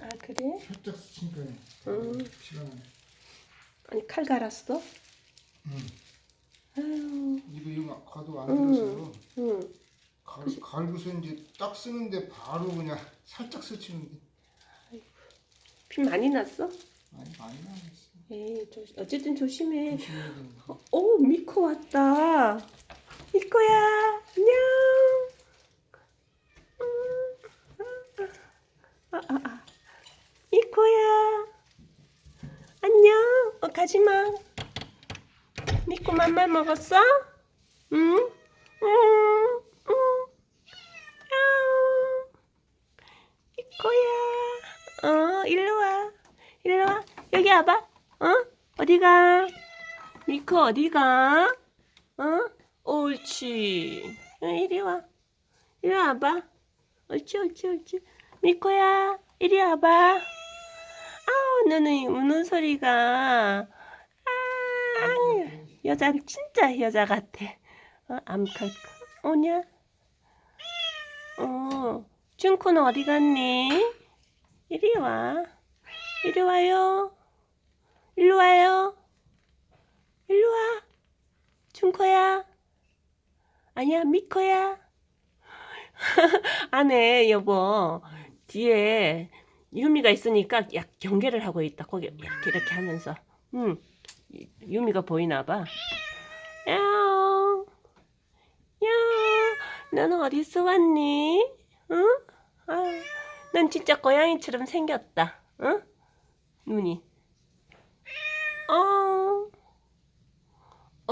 아 그래? 살짝 스친 거야. 음. 피가 나네. 아니 칼 갈았어? 응. 아유, 이거 이거 가도 안 음. 들어서 응. 갈, 갈고서 이제 딱 쓰는데 바로 그냥 살짝 스치는데 피 많이 났어? 아니 많이 나겠어. 에이, 조, 어쨌든 조심해. 조심해야 되는데. 오, 미코 왔다. 미코야, 안녕. 음, 아, 아, 아. 미코야, 안녕. 어, 가지마. 미코 맘마 먹었어? 응? 응, 응. 미코야. 어, 일로 와. 일로 와. 여기 와봐. 어? 어디가? 미코 어디가? 어? 옳지. 어, 이리 와. 이리 와봐. 옳지, 옳지, 옳지. 미코야, 이리 와봐. 너는 우는 소리가. 아, 여자, 진짜 여자 같아. 어, 암컷. 오냐? 어, 준코는 어디 갔니? 이리 와. 이리 와요. 일로 와요. 일로 와. 준코야. 아니야, 미코야. 안에 여보 뒤에 유미가 있으니까 약 경계를 하고 있다. 거기 이렇게 이렇게 하면서. 응. 유- 유미가 보이나 봐. 야옹. 야옹. 너는 어디서 왔니? 응? 아, 넌 진짜 고양이처럼 생겼다. 응? 눈이. 어.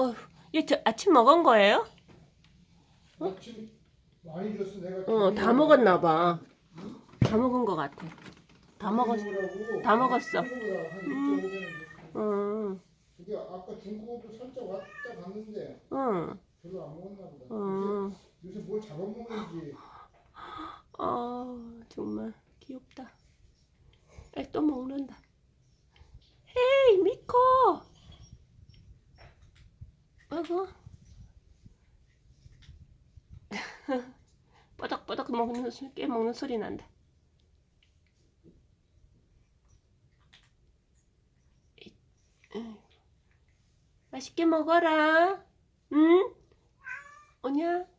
어, 얘저 아침 먹은 거예요? 아침 많이 줬어 내가. 어, 다 먹었나 봐. 다 먹은 거 같아. 다 먹었어. 다 먹었어. 한 2.5배는 줬어. 응, 그게 아까 중국어도 살짝 왔다 갔는데 응, 별로 안 먹었나 보다. 응. 요새, 뭘 잡아먹는지 아, 정말 귀엽다. 아, 또 먹는다. 헤이, 미코. 아이고. 뽀닥뽀닥 먹는 소, 깨 먹는 소리 난다. 이, 응. 맛있게 먹어라. 응? 오냐?